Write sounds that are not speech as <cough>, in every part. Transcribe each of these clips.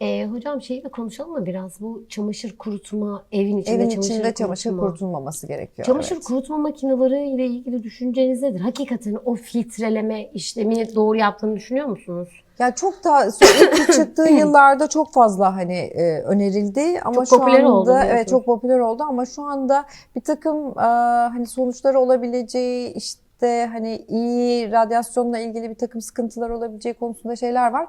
Ee, hocam şeyi de konuşalım mı biraz? Bu çamaşır kurutma, evin içinde Evin çamaşır içinde çamaşır kurutma. kurutulmaması gerekiyor. Çamaşır evet. kurutma makineleri ile ilgili düşünceniz nedir? Hakikaten o filtreleme işlemini doğru yaptığını düşünüyor musunuz? Ya çok da <coughs> ilk çıktığı yıllarda çok fazla hani e, önerildi ama Çok şu popüler anda oldu evet çok popüler oldu ama şu anda bir takım e, hani sonuçları olabileceği işte hani iyi radyasyonla ilgili bir takım sıkıntılar olabileceği konusunda şeyler var.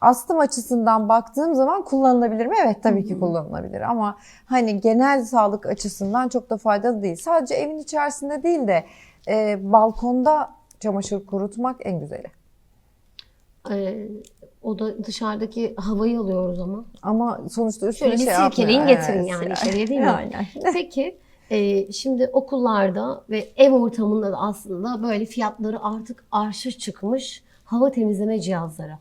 Astım açısından baktığım zaman kullanılabilir mi? Evet tabii ki kullanılabilir ama hani genel sağlık açısından çok da faydalı değil. Sadece evin içerisinde değil de e, balkonda çamaşır kurutmak en güzeli. Ee, o da dışarıdaki havayı alıyoruz ama. Ama sonuçta üstüne Şöyle bir şey silkeleyin yapmıyor. getirin Evet. yani içeriye değil mi? Aynen. <laughs> Peki e, şimdi okullarda ve ev ortamında da aslında böyle fiyatları artık arşa çıkmış hava temizleme cihazları.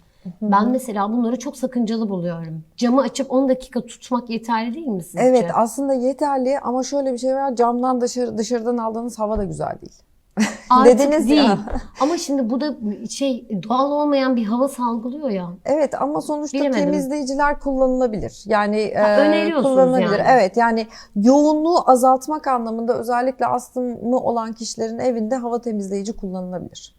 Ben mesela bunları çok sakıncalı buluyorum. Camı açıp 10 dakika tutmak yeterli değil mi sizce? Evet aslında yeterli ama şöyle bir şey var camdan dışarı dışarıdan aldığınız hava da güzel değil. <laughs> Artık dediniz değil. ya. <laughs> Ama şimdi bu da şey doğal olmayan bir hava salgılıyor ya. Evet ama sonuçta Bilemedim. temizleyiciler kullanılabilir. Yani Ha, e, kullanılabilir. yani. Evet yani yoğunluğu azaltmak anlamında özellikle astımı olan kişilerin evinde hava temizleyici kullanılabilir.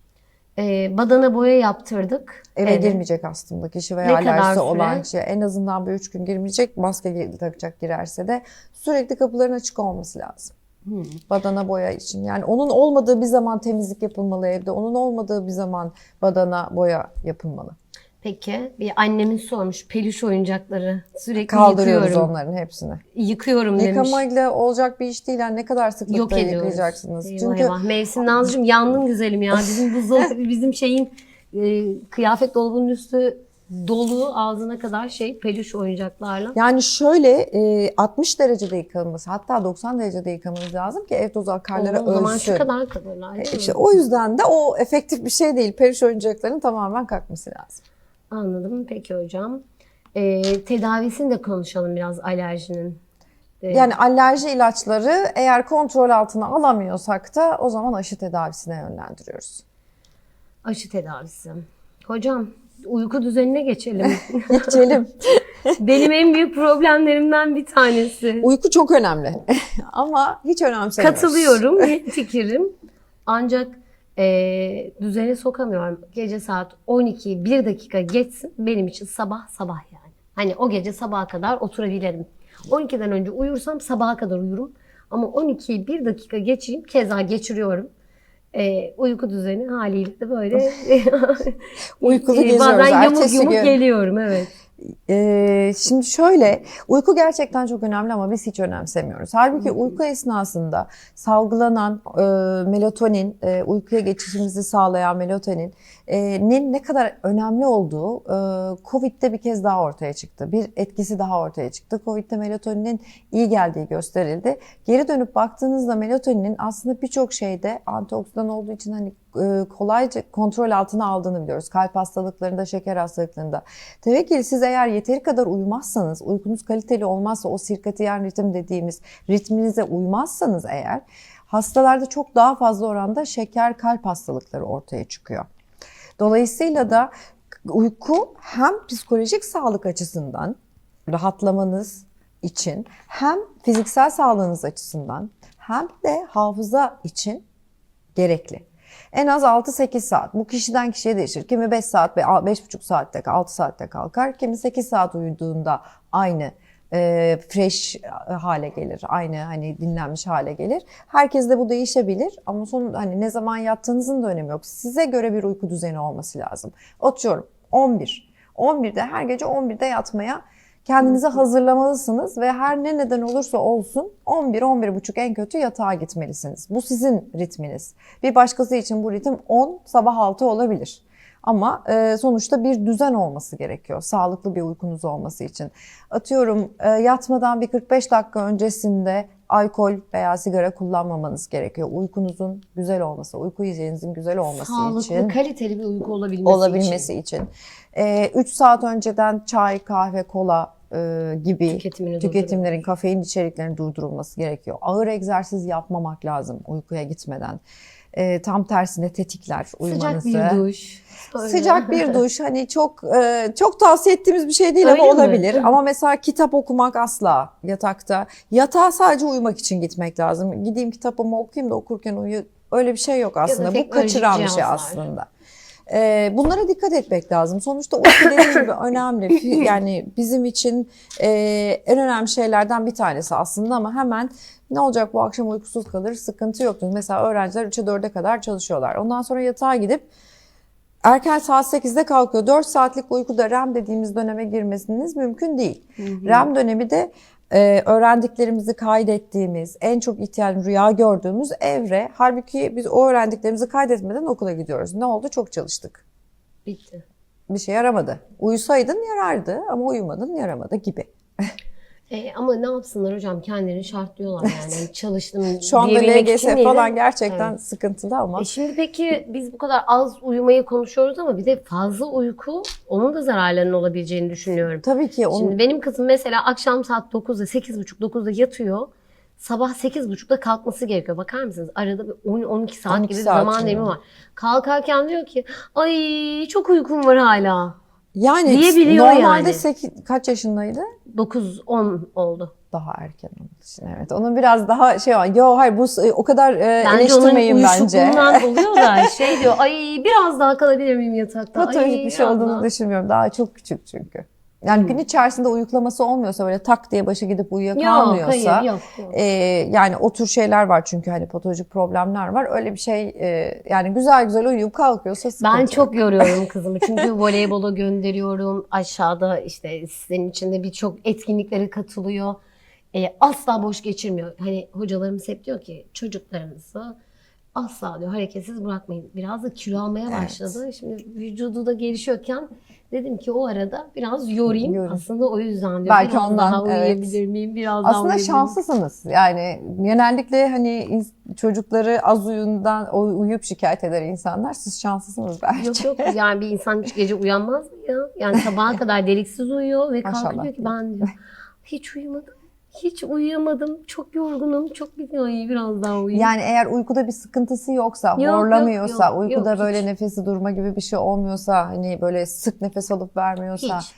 Ee, badana boya yaptırdık. Eve Evet. girmeyecek astımda kişi veya Ne alerjisi olan kişi en azından bir üç gün girmeyecek maske takacak girerse de sürekli kapıların açık olması lazım. Hmm. Badana boya için. Yani onun olmadığı bir zaman temizlik yapılmalı evde. Onun olmadığı bir zaman badana boya yapılmalı. Peki bir annemin sormuş peluş oyuncakları sürekli Kaldırıyoruz yıkıyorum. onların hepsini. Yıkıyorum demiş. Yıkamayla olacak bir iş değil. Yani ne kadar Yok sıklıkla ediyoruz. yıkayacaksınız. Eyvah Çünkü eyvah. Mevsim Nazlıcığım yandın güzelim ya. Bizim <laughs> buzdolabı, bizim şeyin e, kıyafet dolabının üstü dolu ağzına kadar şey peluş oyuncaklarla. yani şöyle e, 60 derecede yıkanması hatta 90 derecede yıkamanız lazım ki ev tozu akarları o zaman ölsün. şu kadar kalırlar mi? İşte o yüzden de o efektif bir şey değil. Periş oyuncakların tamamen kalkması lazım. Anladım. Peki hocam. E, tedavisini de konuşalım biraz alerjinin. E, Yani alerji ilaçları eğer kontrol altına alamıyorsak da o zaman aşı tedavisine yönlendiriyoruz. aşı tedavisi. Hocam uyku düzenine geçelim. <laughs> Geçelim. <laughs> Benim en büyük problemlerimden bir tanesi. Uyku çok önemli <laughs> ama hiç önemsemiyoruz. Katılıyorum, fikirim. Ancak eee düzene sokamıyorum. Gece saat 12'yi bir dakika geçsin benim için sabah sabah yani. Hani o gece sabaha kadar oturabilirim. 12'den önce uyursam sabaha kadar uyurum. Ama 12'yi bir dakika geçeyim keza geçiriyorum. Eee, uyku düzeni haliyle de böyle <laughs> <laughs> Uykulu eee, geziyoruz bazen yamuk yumuk gün. geliyorum evet. Ee, şimdi şöyle, uyku gerçekten çok önemli ama biz hiç önemsemiyoruz. Halbuki uyku esnasında salgılanan e, melatonin, e, uykuya geçişimizi sağlayan melatoninin ne kadar önemli olduğu e, COVID'de bir kez daha ortaya çıktı. Bir etkisi daha ortaya çıktı. COVID'de melatoninin iyi geldiği gösterildi. Geri dönüp baktığınızda melatoninin aslında birçok şeyde antioksidan olduğu için hani e, kolayca kontrol altına aldığını biliyoruz. Kalp hastalıklarında, şeker hastalıklarında. Tevekkül siz eğer yeteri kadar uyumazsanız, uykunuz kaliteli olmazsa o sirkadiyen ritim dediğimiz ritminize uymazsanız eğer hastalarda çok daha fazla oranda şeker, kalp hastalıkları ortaya çıkıyor. Dolayısıyla da uyku hem psikolojik sağlık açısından rahatlamanız için hem fiziksel sağlığınız açısından hem de hafıza için gerekli. En az 6-8 saat. Bu kişiden kişiye değişir. Kimi 5 saat ve 5,5 saatte, 6 saatte kalkar. Kimi 8 saat uyuduğunda aynı e, fresh hale gelir. Aynı hani dinlenmiş hale gelir. Herkes de bu değişebilir ama son hani ne zaman yattığınızın da önemi yok. Size göre bir uyku düzeni olması lazım. Atıyorum 11. 11'de her gece 11'de yatmaya kendinizi hazırlamalısınız ve her ne neden olursa olsun 11-11.30 en kötü yatağa gitmelisiniz. Bu sizin ritminiz. Bir başkası için bu ritim 10 sabah 6 olabilir. Ama e, sonuçta bir düzen olması gerekiyor. Sağlıklı bir uykunuz olması için. Atıyorum e, yatmadan bir 45 dakika öncesinde alkol veya sigara kullanmamanız gerekiyor. Uykunuzun güzel olması, uyku hijyeninizin güzel olması Sağlıklı, için kaliteli bir uyku olabilmesi, olabilmesi için. 3 saat önceden çay, kahve, kola e, gibi Tüketimini tüketimlerin, kafein içeriklerinin durdurulması gerekiyor. Ağır egzersiz yapmamak lazım uykuya gitmeden. e, tam tersine tetikler uyumanızı. Sıcak bir duş. Sonra- Sıcak bir <laughs> duş hani çok e, çok tavsiye ettiğimiz bir şey değil Öyle ama mi? olabilir. Ama mesela kitap okumak asla yatakta. Yatağa sadece uyumak için gitmek lazım. Gideyim kitabımı okuyayım da okurken uyu. Öyle bir şey yok aslında. Bu kaçıran bir şey aslında. E, bunlara dikkat etmek lazım. Sonuçta uyku dediğim <laughs> gibi önemli. Yani bizim için e, en önemli şeylerden bir tanesi aslında ama hemen ne olacak bu akşam uykusuz kalır sıkıntı yoktur. Mesela öğrenciler 3'e 4'e kadar çalışıyorlar. Ondan sonra yatağa gidip Erken saat 8'de kalkıyor. 4 saatlik uykuda REM dediğimiz döneme girmesiniz mümkün değil. REM dönemi de e, öğrendiklerimizi kaydettiğimiz, en çok ihtiyacın rüya gördüğümüz evre. Halbuki biz o öğrendiklerimizi kaydetmeden okula gidiyoruz. Ne oldu? Çok çalıştık. Bitti. Bir şey yaramadı. Uyusaydın yarardı ama uyumadın yaramadı gibi. <laughs> E, ama ne yapsınlar hocam kendilerini şartlıyorlar yani. Hani <laughs> Çalıştım Şu anda LGS falan gerçekten Evet. sıkıntılı ama. E şimdi peki biz bu kadar az uyumayı konuşuyoruz ama bir de fazla uyku onun da zararlarının olabileceğini düşünüyorum. Tabii ki onun Şimdi benim kızım mesela akşam saat 9'da 8.30-9'da yatıyor. Sabah 8.30'da kalkması gerekiyor. Bakar mısınız? Arada bir 10-12 saat 12 gibi saat zaman dilimi var. Kalkarken diyor ki ay çok uykum var hala. Yani diyebiliyor normalde yani. seki- kaç yaşındaydı? 9-10 oldu. Daha erken onun için evet. Onun biraz daha şey var. Yo hayır bu s- o kadar e, Bence onun eleştirmeyin bence. uyuşukluğundan <laughs> oluyor da şey diyor ay biraz daha kalabilir miyim yatakta? Patolojik bir şey olduğunu daha." düşünmüyorum. Daha çok küçük çünkü. Yani gün içerisinde uyuklaması olmuyorsa böyle tak diye başı gidip Yok uyuyakalmıyorsa. hayır yok. yok. e, yani o tür şeyler var çünkü hani patolojik problemler var. Öyle bir şey e, yani güzel güzel uyuyup kalkıyorsa sıkıntı Ben yok. çok yoruyorum kızımı çünkü voleybola gönderiyorum. Aşağıda işte sitenin içinde birçok etkinliklere katılıyor. E, asla boş geçirmiyor. Hani hocalarımız hep diyor ki çocuklarınızı asla diyor hareketsiz bırakmayın. Biraz da kilo almaya Evet. başladı. Şimdi vücudu da gelişiyorken dedim ki o arada biraz yorayım. Yorun. Aslında o yüzden diyor. Belki biraz ondan, daha evet. uyuyabilir miyim? Biraz daha Aslında miyim? şanslısınız. Yani genellikle hani çocukları az uyundan uyuyup şikayet eder insanlar. Siz şanslısınız belki. Yok yok yani bir insan hiç gece uyanmaz mı ya? Yani sabaha <laughs> kadar deliksiz uyuyor ve kalkıyor ki ben diyor hiç uyumadım. Hiç uyuyamadım. Çok yorgunum. Çok ay biraz daha uyuyayım. Yani eğer uykuda bir sıkıntısı yoksa, Yok, yok, horlamıyorsa, yok, uykuda yok, böyle hiç. nefesi durma gibi bir şey olmuyorsa, hani böyle sık nefes alıp vermiyorsa hiç.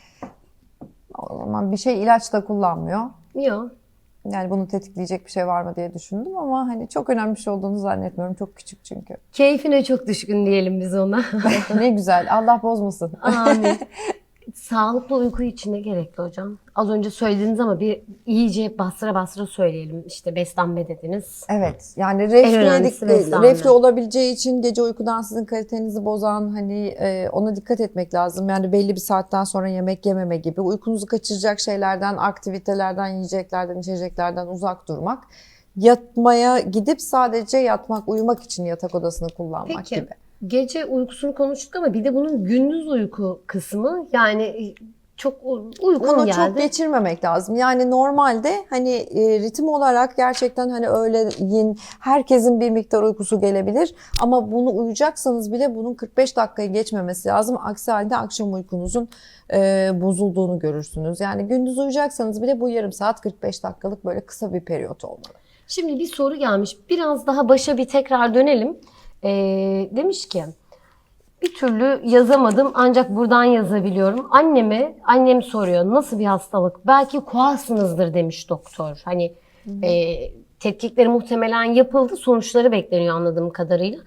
o zaman bir şey ilaç da kullanmıyor. Yok. Yani bunu tetikleyecek bir şey var mı diye düşündüm ama hani çok önemli bir şey olduğunu zannetmiyorum. Çok küçük çünkü. Keyfine çok düşkün diyelim biz ona. <laughs> ne güzel. Allah bozmasın. Amin. <laughs> Sağlıklı uyku için ne gerekli hocam? Az önce söylediniz ama bir iyice bastıra bastıra söyleyelim. İşte beslenme dediniz. Evet yani yedik- beslenme. reflü olabileceği için gece uykudan sizin kalitenizi bozan hani e, ona dikkat etmek lazım. Yani belli bir saatten sonra yemek yememe gibi uykunuzu kaçıracak şeylerden, aktivitelerden, yiyeceklerden, içeceklerden uzak durmak. Yatmaya gidip sadece yatmak, uyumak için yatak odasını kullanmak Peki. gibi. Gece uykusunu konuştuk ama bir de bunun gündüz uyku kısmı yani çok uykum Bunu geldi. çok geçirmemek lazım. Yani normalde hani e, ritim olarak gerçekten hani öğleyin herkesin bir miktar uykusu gelebilir. Ama bunu uyuyacaksanız bile bunun 45 dakikayı geçmemesi lazım. Aksi halde akşam uykunuzun e, bozulduğunu görürsünüz. Yani gündüz uyuyacaksanız bile bu yarım saat 45 dakikalık böyle kısa bir periyot olmalı. Şimdi bir soru gelmiş. Biraz daha başa bir tekrar dönelim. Ee, demiş ki bir türlü yazamadım ancak buradan yazabiliyorum. Anneme, annem soruyor nasıl bir hastalık? Belki kuasınızdır demiş doktor. Hani e, tetkikleri muhtemelen yapıldı. Sonuçları bekleniyor anladığım kadarıyla.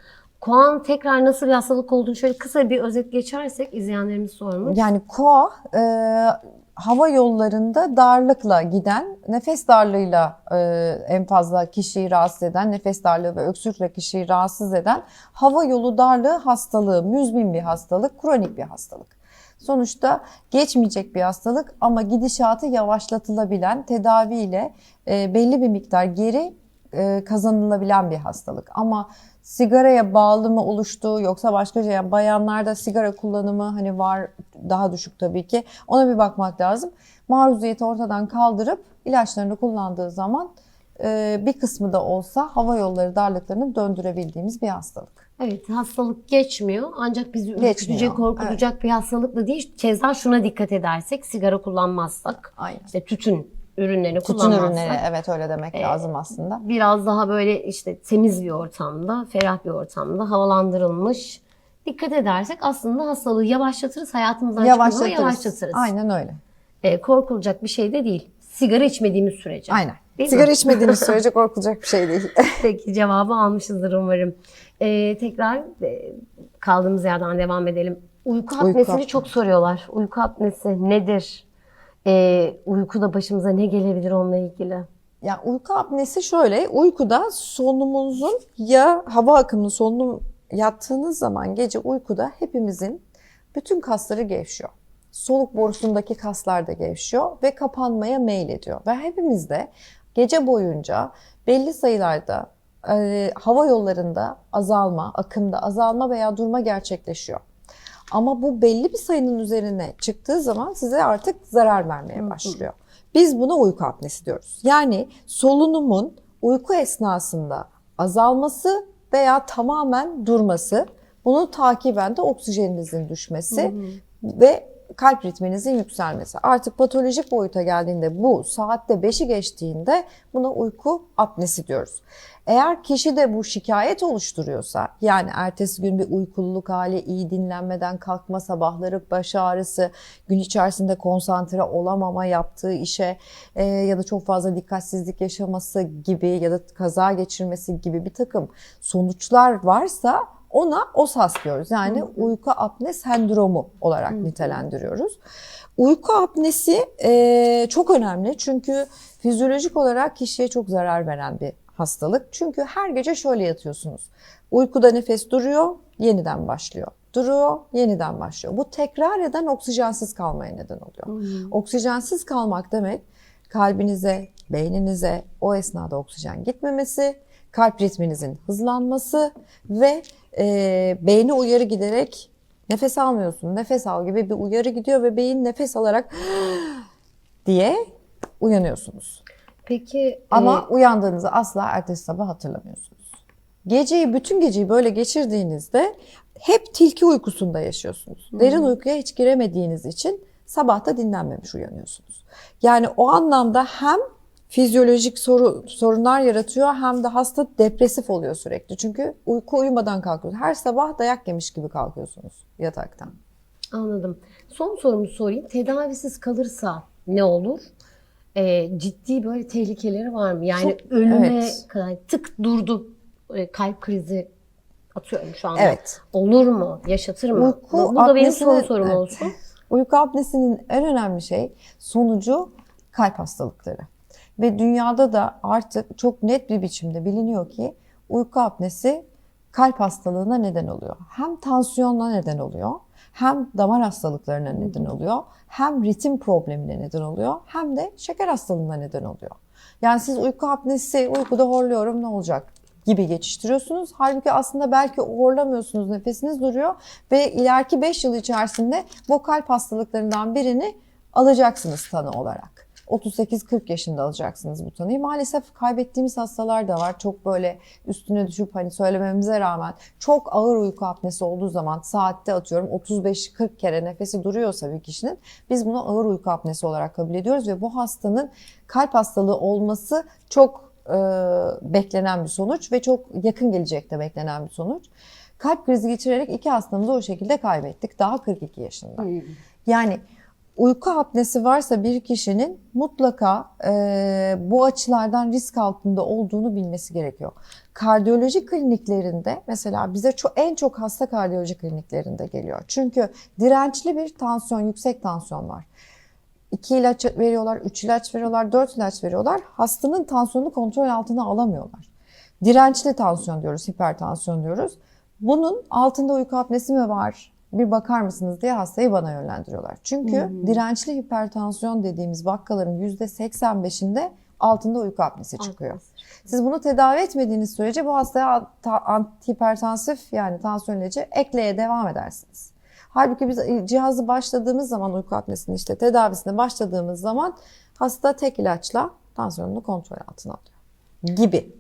Kuan tekrar nasıl bir hastalık olduğunu şöyle kısa bir özet geçersek izleyenlerimiz sormuş. Yani koa e, hava yollarında darlıkla giden, nefes darlığıyla e, en fazla kişiyi rahatsız eden, nefes darlığı ve öksürükle kişiyi rahatsız eden hava yolu darlığı hastalığı, müzmin bir hastalık, kronik bir hastalık. Sonuçta geçmeyecek bir hastalık ama gidişatı yavaşlatılabilen, tedaviyle e, belli bir miktar geri e, kazanılabilen bir hastalık. Ama sigaraya bağlı mı oluştu yoksa başka şey yani bayanlarda sigara kullanımı hani var daha düşük tabii ki ona bir bakmak lazım. Maruziyeti ortadan kaldırıp ilaçlarını kullandığı zaman e, bir kısmı da olsa hava yolları darlıklarını döndürebildiğimiz bir hastalık. Evet hastalık geçmiyor ancak bizi ürkütecek, korkutacak bir hastalık da değil. Keza şuna dikkat edersek sigara kullanmazsak Aynen. işte tütün ürünlerini Tütün kullanmazsak ürünleri evet öyle demek Ee, lazım aslında. biraz daha böyle işte temiz bir ortamda, ferah bir ortamda, havalandırılmış dikkat edersek aslında hastalığı yavaşlatırız, hayatımızdan çıkmasını Yavaşlatırız. yavaşlatırız. Aynen öyle. Ee, korkulacak bir şey de değil. Sigara içmediğimiz sürece. Aynen. Değil Sigara mi? içmediğimiz <laughs> sürece korkulacak bir şey değil. <laughs> Peki cevabı almışızdır umarım. Ee, tekrar e, kaldığımız yerden devam edelim. Uyku apnesini apnesi. çok soruyorlar. Uyku apnesi nedir? Ee, uykuda başımıza ne gelebilir onunla ilgili? Ya uyku apnesi şöyle, uykuda solunumumuzun ya hava akımının solunum yattığınız zaman gece uykuda hepimizin bütün kasları gevşiyor. Soluk borusundaki kaslar da gevşiyor ve kapanmaya meylediyor. Ve hepimizde gece boyunca belli sayılarda e, hava yollarında azalma, akımda azalma veya durma gerçekleşiyor. Ama bu belli bir sayının üzerine çıktığı zaman size artık zarar vermeye başlıyor. Biz buna uyku apnesi diyoruz. Yani solunumun uyku esnasında azalması veya tamamen durması, bunu takiben de oksijeninizin düşmesi ve kalp ritminizin yükselmesi. Artık patolojik boyuta geldiğinde bu saatte 5'i geçtiğinde buna uyku apnesi diyoruz. Eğer kişi de bu şikayet oluşturuyorsa yani ertesi gün bir uykululuk hali, iyi dinlenmeden kalkma, sabahları baş ağrısı, gün içerisinde konsantre olamama yaptığı işe e, ya da çok fazla dikkatsizlik yaşaması gibi ya da kaza geçirmesi gibi bir takım sonuçlar varsa ona OSAS diyoruz. Yani uyku apne sendromu olarak nitelendiriyoruz. Uyku apnesi e, çok önemli çünkü fizyolojik olarak kişiye çok zarar veren bir hastalık. Çünkü her gece şöyle yatıyorsunuz. Uykuda nefes duruyor, yeniden başlıyor. Duruyor, yeniden başlıyor. Bu tekrar eden oksijensiz kalmaya neden oluyor. Oksijensiz kalmak demek kalbinize, beyninize o esnada oksijen gitmemesi, kalp ritminizin hızlanması ve e, beyne uyarı giderek nefes almıyorsun, nefes al gibi bir uyarı gidiyor ve beyin nefes alarak <gasps> diye uyanıyorsunuz. Peki Ama uyandığınızı asla ertesi sabah hatırlamıyorsunuz. Geceyi, bütün geceyi böyle geçirdiğinizde hep tilki uykusunda yaşıyorsunuz. Derin uykuya hiç giremediğiniz için sabahta dinlenmemiş uyanıyorsunuz. Yani o anlamda hem fizyolojik soru, sorunlar yaratıyor hem de hasta depresif oluyor sürekli. Çünkü uyku uyumadan kalkıyorsunuz. Her sabah dayak yemiş gibi kalkıyorsunuz yataktan. Anladım. Son sorumu sorayım. Tedavisiz kalırsa ne olur? Ee, ciddi böyle tehlikeleri var mı? Yani Çok- ölüme evet. kadar tık durdu e, kalp krizi atıyorum şu anda. Evet. Olur mu? Yaşatır mı? Uyku bu, bu da benim son sorum Evet. olsun. Uyku apnesinin en önemli şey sonucu kalp hastalıkları. Ve dünyada da artık çok net bir biçimde biliniyor ki uyku apnesi kalp hastalığına neden oluyor. Hem tansiyonla neden oluyor, hem damar hastalıklarına neden oluyor, hem ritim problemine neden oluyor, hem de şeker hastalığına neden oluyor. Yani siz uyku apnesi, uykuda horluyorum ne olacak gibi geçiştiriyorsunuz. Halbuki aslında belki horlamıyorsunuz, nefesiniz duruyor ve ileriki 5 yıl içerisinde bu kalp hastalıklarından birini alacaksınız tanı olarak. 38-40 yaşında alacaksınız bu tanıyı. Maalesef kaybettiğimiz hastalar da var. Çok böyle üstüne düşüp hani söylememize rağmen çok ağır uyku apnesi olduğu zaman saatte atıyorum 35-40 kere nefesi duruyorsa bir kişinin biz bunu ağır uyku apnesi olarak kabul ediyoruz ve bu hastanın kalp hastalığı olması çok e, beklenen bir sonuç ve çok yakın gelecekte beklenen bir sonuç. Kalp krizi geçirerek iki hastamızı o şekilde kaybettik daha 42 yaşında. Yani uyku apnesi varsa bir kişinin mutlaka e, bu açılardan risk altında olduğunu bilmesi gerekiyor. Kardiyoloji kliniklerinde mesela bize çok, en çok hasta kardiyoloji kliniklerinde geliyor. Çünkü dirençli bir tansiyon, yüksek tansiyon var. 2 ilaç veriyorlar, 3 ilaç veriyorlar, 4 ilaç veriyorlar. Hastanın tansiyonunu kontrol altına alamıyorlar. Dirençli tansiyon diyoruz, hipertansiyon diyoruz. Bunun altında uyku apnesi mi var? Bir bakar mısınız diye hastayı bana yönlendiriyorlar. Çünkü dirençli hipertansiyon dediğimiz vakaların %85'inde altında uyku apnesi çıkıyor. Siz bunu tedavi etmediğiniz sürece bu hastaya ta- antihipertansif yani tansiyon ilacı ekleye devam edersiniz. Halbuki biz cihazı başladığımız zaman uyku apnesinin işte tedavisine başladığımız zaman hasta tek ilaçla tansiyonunu kontrol altına alıyor gibi.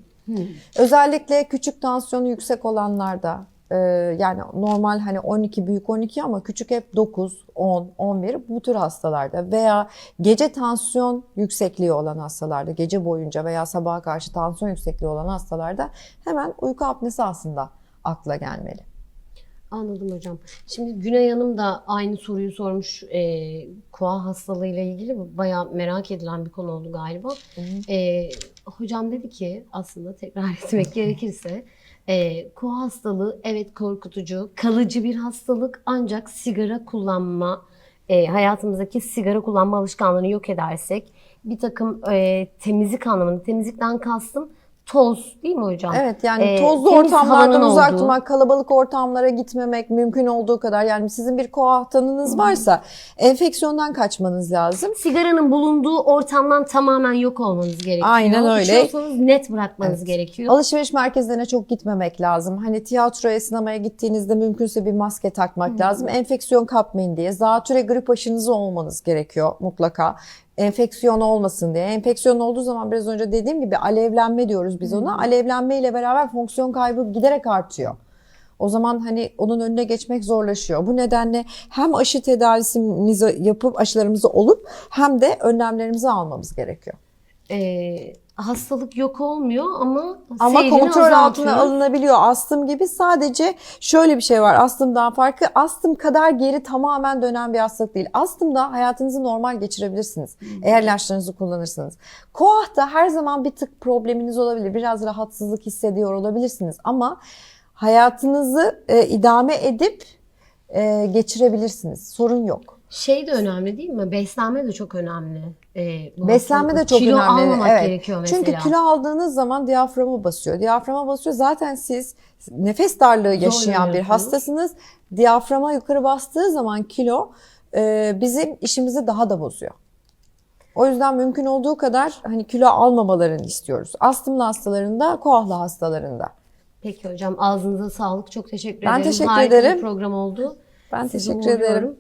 Özellikle küçük tansiyonu yüksek olanlarda Ee, yani normal hani 12 büyük 12 ama küçük hep 9, 10, 11 bu tür hastalarda veya gece tansiyon yüksekliği olan hastalarda gece boyunca veya sabaha karşı tansiyon yüksekliği olan hastalarda hemen uyku apnesi aslında akla gelmeli. Anladım hocam. Şimdi Güney Hanım da aynı soruyu sormuş. E, koa hastalığıyla ilgili bayağı merak edilen bir konu oldu galiba. E, hocam dedi ki aslında tekrar <laughs> etmek gerekirse e, koa hastalığı evet korkutucu, kalıcı bir hastalık. Ancak sigara kullanma, e, hayatımızdaki sigara kullanma alışkanlığını yok edersek bir takım e, temizlik anlamında, temizlikten kastım toz değil mi hocam? Evet yani Ee, tozlu ortamlardan uzak olduğu. durmak, kalabalık ortamlara gitmemek mümkün olduğu kadar. Yani sizin bir koah tanınız varsa enfeksiyondan kaçmanız lazım. Sigaranın bulunduğu ortamdan tamamen yok olmanız gerekiyor. Aynen öyle. İçiyorsanız net bırakmanız Evet. gerekiyor. Alışveriş merkezlerine çok gitmemek lazım. Hani tiyatroya, sinemaya gittiğinizde mümkünse bir maske takmak lazım. Enfeksiyon kapmayın diye. Zatüre grip aşınızı olmanız gerekiyor mutlaka. Enfeksiyon olmasın diye. Enfeksiyon olduğu zaman biraz önce dediğim gibi alevlenme diyoruz biz ona. Alevlenme ile beraber fonksiyon kaybı giderek artıyor. O zaman hani onun önüne geçmek zorlaşıyor. Bu nedenle hem aşı tedavisimizi yapıp aşılarımızı olup hem de önlemlerimizi almamız gerekiyor. Ee, hastalık yok olmuyor ama Ama kontrol azaltıyor. altına alınabiliyor. Astım gibi sadece şöyle bir şey var. Astımdan farkı astım kadar geri tamamen dönen bir hastalık değil. Astımda hayatınızı normal geçirebilirsiniz. Eğer ilaçlarınızı kullanırsanız. Koah'ta her zaman bir tık probleminiz olabilir. Biraz rahatsızlık hissediyor olabilirsiniz. Ama hayatınızı e, idame edip e, geçirebilirsiniz. Sorun yok. Şey de önemli değil mi? Beslenme de çok önemli. Ee, Beslenme de çok Kilo önemli. almamak Evet. gerekiyor mesela. Çünkü kilo aldığınız zaman diyaframa basıyor. Diyaframa basıyor. Zaten siz nefes darlığı yaşayan bir hastasınız. Diyaframa yukarı bastığı zaman kilo e, bizim işimizi daha da bozuyor. O yüzden mümkün olduğu kadar hani kilo almamalarını istiyoruz. Astımlı hastalarında, koahlı hastalarında. Peki hocam ağzınıza sağlık. Çok teşekkür Ben ederim. teşekkür Harika ederim. bir program oldu. Ben Sizi teşekkür ederim. uğurluyorum.